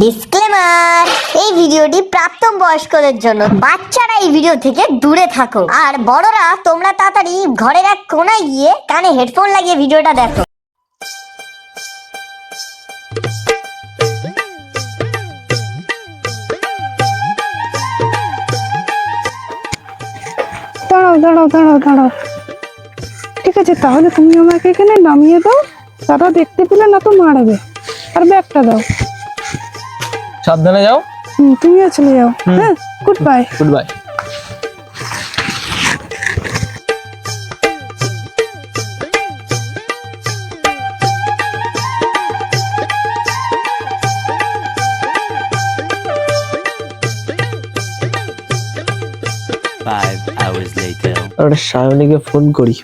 Disclaimer এই ভিডিওটি প্রাপ্তম বয়স্কদের জন্য। বাচ্চারা এই ভিডিও থেকে দূরে থাকো। আর বড়রা, তোমরা তাড়াতাড়ি ঘরের এক কোনায় গিয়ে কানে হেডফোন লাগিয়ে ভিডিওটা দেখো। দাঁড়াও দাঁড়াও দাঁড়াও দাঁড়াও। ঠিক আছে, তাহলে তুমি আমাকে এখানে নামিয়ে দাও। দাদা দেখতে পেলে না তো মারবে। আর ব্যাগটা দাও। সাবধানে যাও। তুমিও চলে যাও। হ্যাঁ goodbye goodbye Five hours later. একটা সায়নীকে ফোন করি।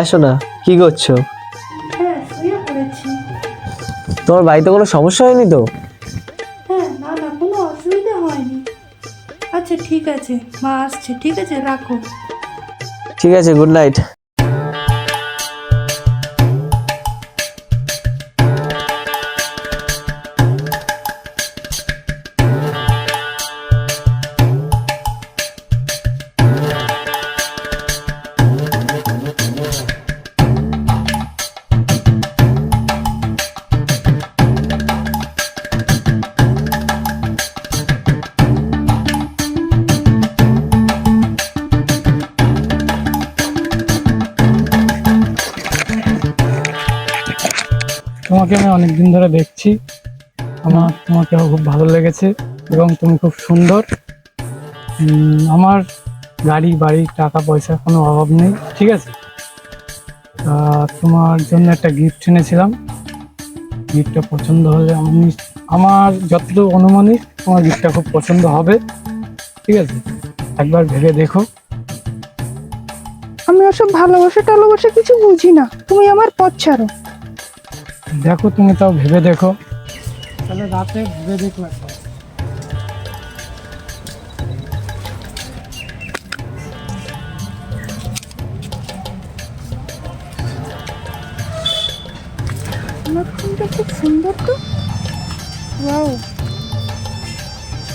হ্যাঁ না কি করছ? হ্যাঁ তোমার বাড়িতে কোনো সমস্যা হয়নি তো? হ্যাঁ না না কোনো অসুবিধা হয়নি। আচ্ছা ঠিক আছে মা আসছে ঠিক আছে রাখো। ঠিক আছে গুড নাইট তোমাকে আমি অনেক দিন ধরে দেখছি। আমার তোমাকে খুব ভালো লেগেছে এবং তুমি খুব সুন্দর। আমার গাড়ি বাড়ি টাকা পয়সা কোনো অভাব নেই, ঠিক আছে? তোমার জন্য একটা গিফট এনেছিলাম। গিফটটা পছন্দ হলে আমি, আমার যতটুকু অনুমানিক, তোমার গিফটটা খুব পছন্দ হবে, ঠিক আছে? একবার ভেবে দেখো। আমি ওসব ভালোবাসা টালোবাসা কিছু বুঝি না। তুমি আমার পথ ছাড়ো। দেখো তুমি তাও ভেবে দেখো তাহলে রাতে ভেবে দেখো একবার আমার ফোনটা খুব সুন্দর তো ওয়াও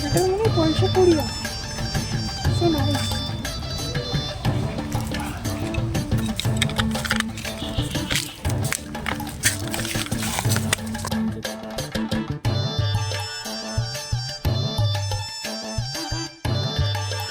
এটার মনে হয় পয়সা করি আছে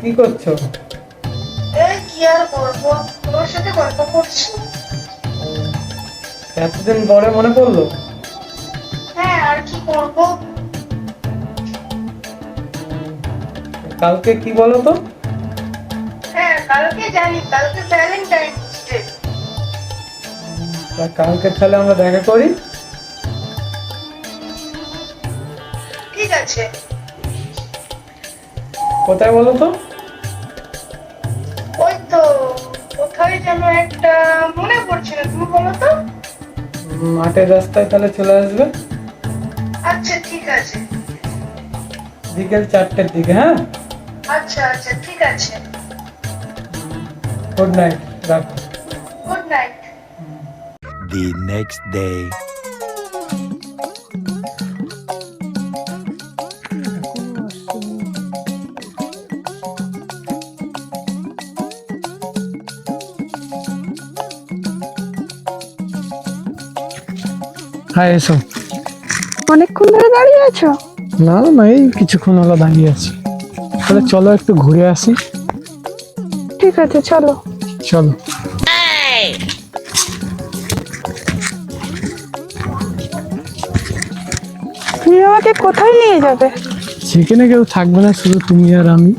কি করছ? এই কি আর করব? তোমার সাথে গল্প করছি। এতদিন পরে মনে পড়ল? হ্যাঁ আর কি করব? কালকে কি বলো তো? হ্যাঁ কালকে জানি কালকে ভ্যালেন্টাইন্স ডে কালকে তাহলে আমরা দেখা করি। ঠিক আছে। কোথায় বলো তো? ওই তো কোথায় যেন একটা মনে পড়ছে না তুমি বলো তো। মাঠের রাস্তায় তাহলে চলে আসবে? আচ্ছা ঠিক আছে। বিকেল চারটের দিকে হ্যাঁ? আচ্ছা আচ্ছা ঠিক আছে। গুড নাইট রাখো। Good night The next day. হ্যাঁ এসো। অনেকক্ষণ ধরে দাঁড়িয়ে আছো? না না এই কিছুক্ষণ হলো দাঁড়িয়ে আছি। তাহলে চলো একটু ঘুরে আসি। ঠিক আছে চলো। চলো। তুমি আমাকে কোথায় নিয়ে যাবে? সেখানে কেউ থাকবে না শুধু তুমি আর আমি।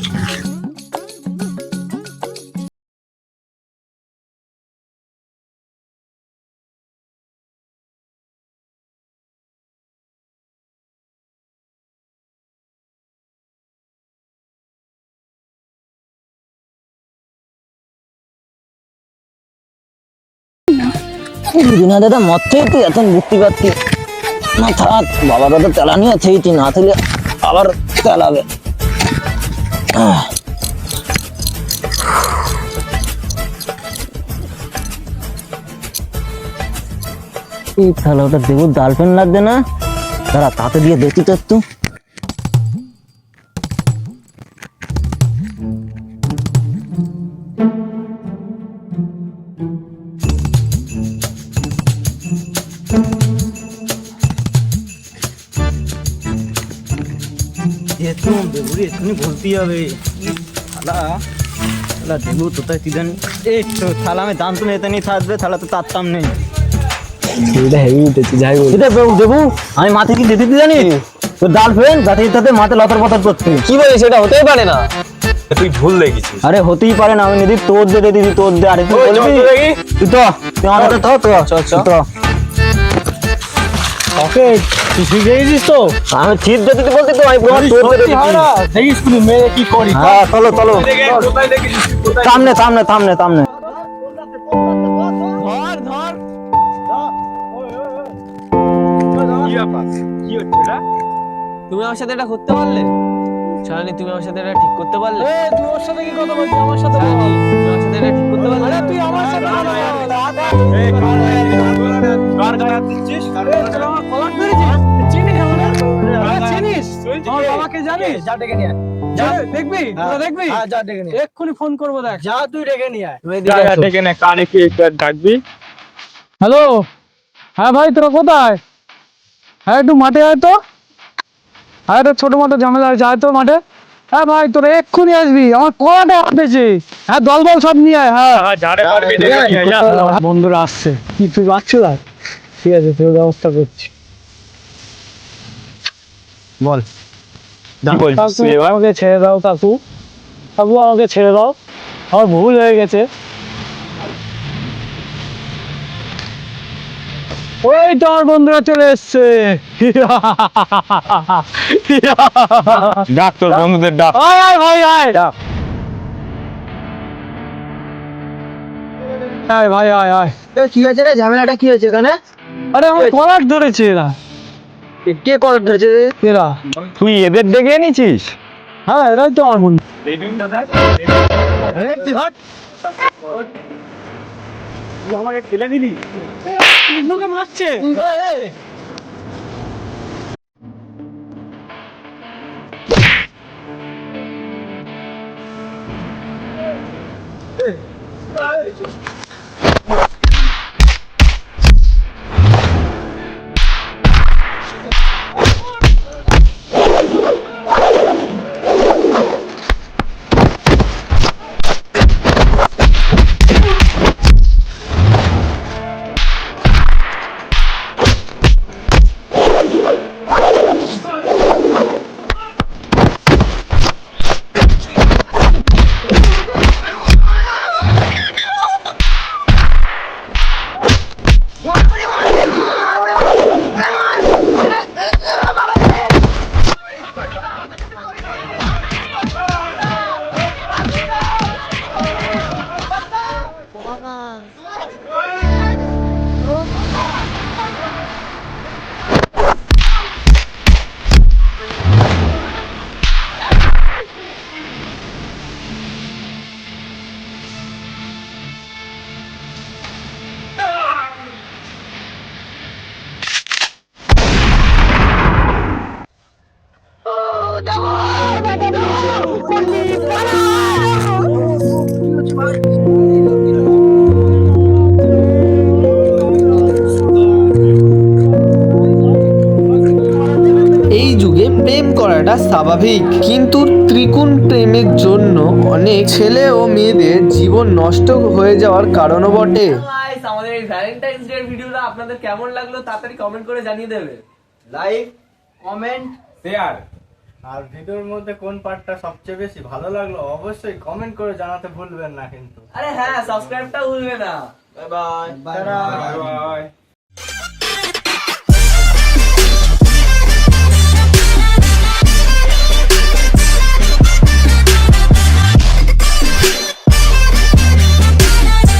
দিনা দাদা মরতেই তুই এত বুঝতে পারতি না থাক বাবা দাদা তেলা নিয়ে থেয়েছি না থাকলে আবার তেলাবে। এই তাহলে ওটা দেবুর গার্লফ্রেন্ড লাগবে না? দাঁড়া, তাতে দিয়ে দেখি তো একটু। দেবুরি এক্ষুনি বলতেই হবে। থালা থালা দেবু তোতায় তুই জানি। এই তো থালা আমি দাম তুমি এতে নিয়ে থাকবে থালা তো তারতাম নেই। আমি মাথে কি দিতে তুই জানিস তোর গার্লফ্রেন্ড যাতে তাতে মাথে লতর পতর করতে কি বলিস এটা হতেই পারে না। তুই ভুল দেখেছিস। আরে হতেই পারে না। আমি নিদি তোর দে দে দিদি তোর দে আরে তুই বলবি? তুই তো তুই আমার তো তো চল, চল। তো ওকে তুই শিখে গেছিস তো আমি ঠিক দিতে বলতে তো আমি তোর দেখিস তুমি মেয়ে কি করি হ্যাঁ চলো চলো সামনে সামনে সামনে সামনে তুমি আমার সাথে এটা করতে পারলে শালিনী তুমি আমার সাথে এটা ঠিক করতে পারলে তুই ওর সাথে কি কথা বলছিস আমার সাথে শালিনী, আমার সাথে এটা ঠিক করতে পারলে তুই আমার সাথে কথা ধরেছিস চিনিস আমাদের আরে চিনিস। আমার বাবাকে জানিস? যা ডেকে নিয়ে দেখবি? তোরা দেখবি? যা ডেকে নিয়ে এক্ষুনি ফোন করব দেখ। যা তুই ডেকে নিয়ে আয়। তুমি এদিকে আসো। হ্যালো হ্যাঁ ভাই তোরা কোথায়? হ্যাঁ একটু মাঠে আয় তো। হ্যাঁ একটা ছোট মোটো ঝামেলা যায় তো মাঠে। হ্যাঁ ভাই তোরা এক্ষুনি আসবি। আমার কলাটা আসতেছে হ্যাঁ দল বল সব নিয়ে আয়। হ্যাঁ। বন্ধুরা আসছে। কি তুই পাচ্ছিস আর ঠিক আছে তোর ব্যবস্থা করছি। বল। আমাকে ছেড়ে দাও কাকু কাকু আমাকে ছেড়ে দাও। আমার ভুল হয়ে গেছে। ওই তো আমার বন্ধুরা চলে এসছে। ডাক তোর বন্ধুদের ডাক। আয় আয় ভাই আয়। আয় ভাই আয় আয়। কি হয়েছে রে? ঝামেলাটা কি হয়েছে এখানে? আরে আমার কলার ধরেছে এরা। কে কলার ধরেছে? এরা। তুই এদের ডেকে এনেছিস? হ্যাঁ এরাই তো আমার বন্ধু। আমাকে ঠেলে দিলি? লোকে মারছে। এই যুগে প্রেম করাটা স্বাভাবিক। কিন্তু ত্রিকোণ প্রেমের জন্য অনেক ছেলে ও মেয়েদের জীবন নষ্ট হয়ে যাওয়ার কারণও বটে। আমাদের এই ভ্যালেন্টাইন্স ডে ভিডিওটা আপনাদের কেমন লাগল তাড়াতাড়ি কমেন্ট করে জানিয়ে দেবে। লাইক কমেন্ট শেয়ার আর ভিডিওর মধ্যে কোন পার্টটা সবচেয়ে বেশি ভালো লাগল অবশ্যই কমেন্ট করে জানাতে ভুলবেন না কিন্তু। আরে হ্যাঁ সাবস্ক্রাইবটা ভুলবে না। Bye bye bye bye